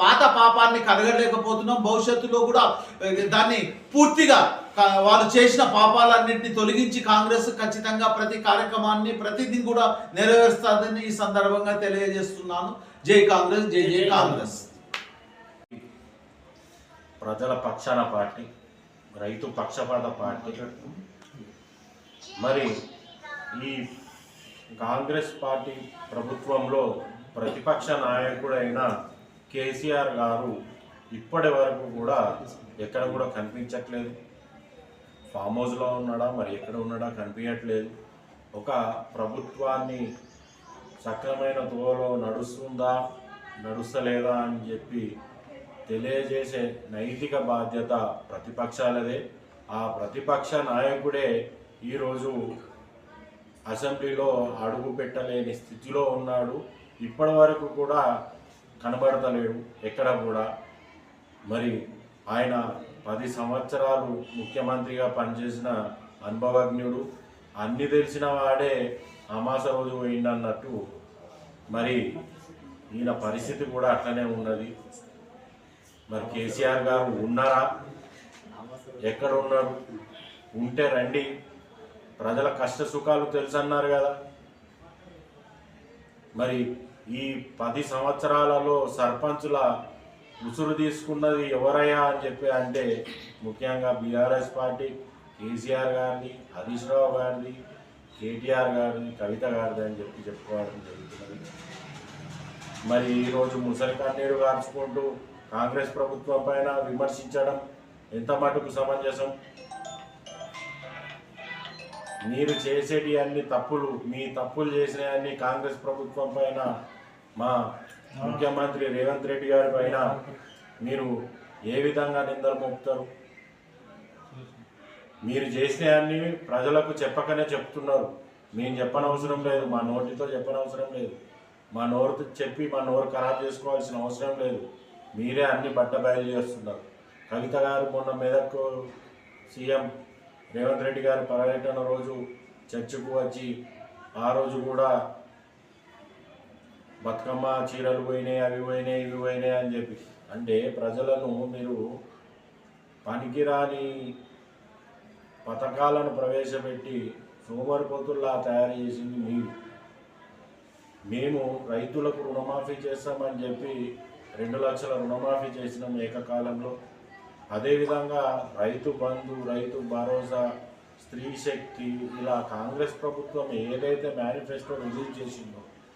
పాత పాపాన్ని కడగలేకపోతున్నాం భవిష్యత్తులో కూడా దాన్ని పూర్తిగా వాళ్ళు చేసిన పాపాలన్నింటినీ తొలగించి కాంగ్రెస్ ఖచ్చితంగా ప్రతి కార్యక్రమాన్ని ప్రతిదీ కూడా నెరవేరుస్తుందని ఈ సందర్భంగా తెలియజేస్తున్నాను. జై కాంగ్రెస్ జై జై కాంగ్రెస్. ప్రజల పక్షాన పార్టీ రైతు పక్షపాత పార్టీ. మరి ఈ కాంగ్రెస్ పార్టీ ప్రభుత్వంలో ప్రతిపక్ష నాయకుడైన కేసీఆర్ గారు ఇప్పటి వరకు కూడా ఎక్కడ కూడా కనిపించట్లేదు. ఫామ్ హౌస్లో ఉన్నాడా? మరి ఎక్కడ ఉన్నాడా? కనిపించట్లేదు. ఒక ప్రభుత్వాన్ని సక్రమైన తోవలో నడుస్తుందా నడుస్తలేదా అని చెప్పి తెలియజేసే నైతిక బాధ్యత ప్రతిపక్షాలదే. ఆ ప్రతిపక్ష నాయకుడే ఈరోజు అసెంబ్లీలో అడుగు పెట్టలేని స్థితిలో ఉన్నాడు. ఇప్పటి వరకు కూడా కనబడతలేడు ఎక్కడ కూడా. మరి ఆయన పది సంవత్సరాలు ముఖ్యమంత్రిగా పనిచేసిన అనుభవజ్ఞుడు అన్ని తెలిసిన వాడే అమాస రోజు పోయిందన్నట్టు మరి ఈయన పరిస్థితి కూడా అట్లనే ఉన్నది. మరి కేసీఆర్ గారు ఉన్నారా? ఎక్కడ ఉన్నారు ఉంటే రండి. ప్రజల కష్ట సుఖాలు తెలుసన్నారు కదా. మరి ఈ పది సంవత్సరాలలో సర్పంచుల ఉసురు తీసుకున్నది ఎవరయ్యా అని చెప్పి అంటే ముఖ్యంగా బీఆర్ఎస్ పార్టీ కేసీఆర్ గారిని హరీష్ రావు గారిని కేటీఆర్ గారిని కవిత గారిది అని చెప్పి చెప్పుకోవడం జరుగుతున్నది. మరి ఈరోజు ముసలి కన్నీరు గార్చుకుంటూ కాంగ్రెస్ ప్రభుత్వం పైన విమర్శించడం ఎంత మటుకు సమంజసం? మీరు చేసేటి అన్ని తప్పులు మీ తప్పులు చేసిన అన్ని కాంగ్రెస్ ప్రభుత్వం పైన మా ముఖ్యమంత్రి రేవంత్ రెడ్డి గారి పైన మీరు ఏ విధంగా నిందలు మోపుతారు? మీరు చేసిన అన్ని ప్రజలకు చెప్పకనే చెప్తున్నారు. మేము చెప్పనవసరం లేదు మా నోటితో చెప్పనవసరం లేదు. మా నోరుతో చెప్పి మా నోరు ఖరాబ్ చేసుకోవాల్సిన అవసరం లేదు. మీరే అన్ని బట్ట బయలు చేస్తున్నారు. కవిత గారు మొన్న మెదక్ సీఎం రేవంత్ రెడ్డి గారి పర్యటన రోజు చర్చకు వచ్చి ఆ రోజు కూడా బతుకమ్మ చీరలు పోయినాయి అవి పోయినాయి ఇవి పోయినాయి అని చెప్పి. అంటే ప్రజలను మీరు పనికిరాని పథకాలను ప్రవేశపెట్టి సోమరిపోతుల్లా తయారు చేసింది మీరు. మేము రైతులకు రుణమాఫీ చేస్తామని చెప్పి రెండు లక్షల రుణమాఫీ చేసినాం ఏకకాలంలో. అదేవిధంగా రైతు బంధు రైతు భరోసా స్త్రీ శక్తి ఇలా కాంగ్రెస్ ప్రభుత్వం ఏదైతే మేనిఫెస్టో రిలీజ్ చేసిందో